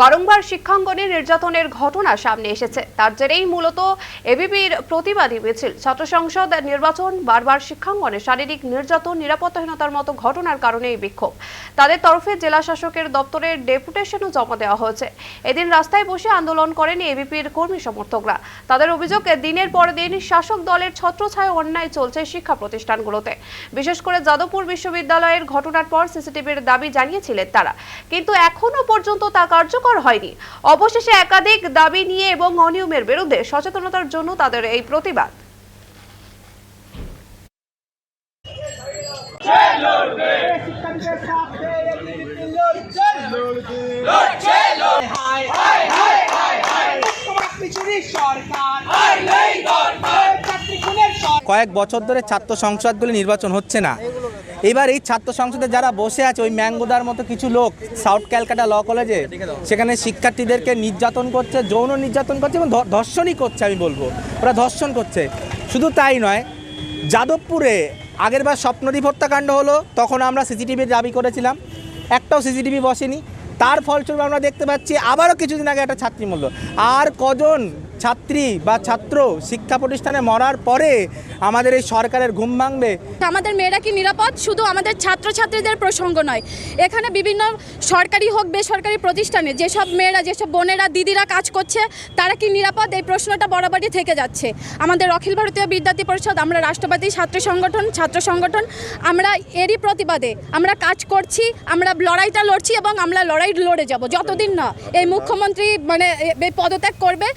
বারংবার শিক্ষাঙ্গনে নির্যাতনের ঘটনা সামনে এসেছে। তার জেরেই মূলত এবিপির প্রতিবাদী মিছিল। ছাত্র সংসদ নির্বাচন বারবার শিক্ষাঙ্গনে শারীরিক নির্যাতন, নিরাপত্তাহীনতার মতো ঘটনার কারণে এই বিক্ষোভ। তাদের তরফে জেলা শাসকের দপ্তরে ডেপুটেশনও জমা দেওয়া হয়েছে। এদিন রাস্তায় বসে আন্দোলন করেন এবিপির কর্মী সমর্থকরা। তাদের অভিযোগ দিনের পর দিন শাসক দলের ছত্রছায়া অন্যায় চলছে শিক্ষা প্রতিষ্ঠানগুলোতে। বিশেষ করে যাদবপুর বিশ্ববিদ্যালয়ের ঘটনার পর সিসিটিভির দাবি জানিয়েছিলেন তারা। কিন্তু এখনও পর্যন্ত তা কার্যকর হয়নি। অবশেষে একাধিক দাবি নিয়ে এবং অনিয়মের বিরুদ্ধে সচেতনতার জন্য তাদের এই প্রতিবাদ। কয়েক বছর ধরে ছাত্র সংসদগুলি নির্বাচন হচ্ছে না। এবার এই ছাত্র সংসদে যারা বসে আছে, ওই ম্যাঙ্গোদার মতো কিছু লোক, সাউথ ক্যালকাটা ল কলেজে, সেখানে শিক্ষার্থীদেরকে নির্যাতন করছে, যৌন নির্যাতন করছে এবং ধর্ষণই করছে, আমি বলব। ওরা ধর্ষণ করছে। শুধু তাই নয়, যাদবপুরে আগেরবার স্বপ্নদীপ হত্যাকাণ্ড হলো, তখন আমরা সিসিটিভির দাবি করেছিলাম। একটাও সিসিটিভি বসেনি। তার ফলস্বরূপ আমরা দেখতে পাচ্ছি, আবারও কিছুদিন আগে একটা ছাত্রী মূল্য আর কজন ছাত্রী বা ছাত্র শিক্ষা প্রতিষ্ঠানে মরার পরে আমাদের এই সরকারের ঘুম ভাঙবে। আমাদের মেয়েরা কি নিরাপদ? শুধু আমাদের ছাত্রছাত্রীদের প্রসঙ্গ নয়। এখানে বিভিন্ন সরকারি হোক, বেসরকারি প্রতিষ্ঠানে যেসব মেয়েরা, যেসব বোনেরা, দিদিরা কাজ করছে, তারা কি নিরাপদ? এই প্রশ্নটা বরাবরই থেকে যাচ্ছে। আমাদের অখিল ভারতীয় বিদ্যার্থী পরিষদ, আমরা রাষ্ট্রবাদী ছাত্র সংগঠন ছাত্র সংগঠন, আমরা এরই প্রতিবাদে আমরা কাজ করছি, আমরা লড়াইটা লড়ছি এবং আমরা লড়াই লড়ে যাব। যতদিন না এই মুখ্যমন্ত্রী মানে পদত্যাগ করবে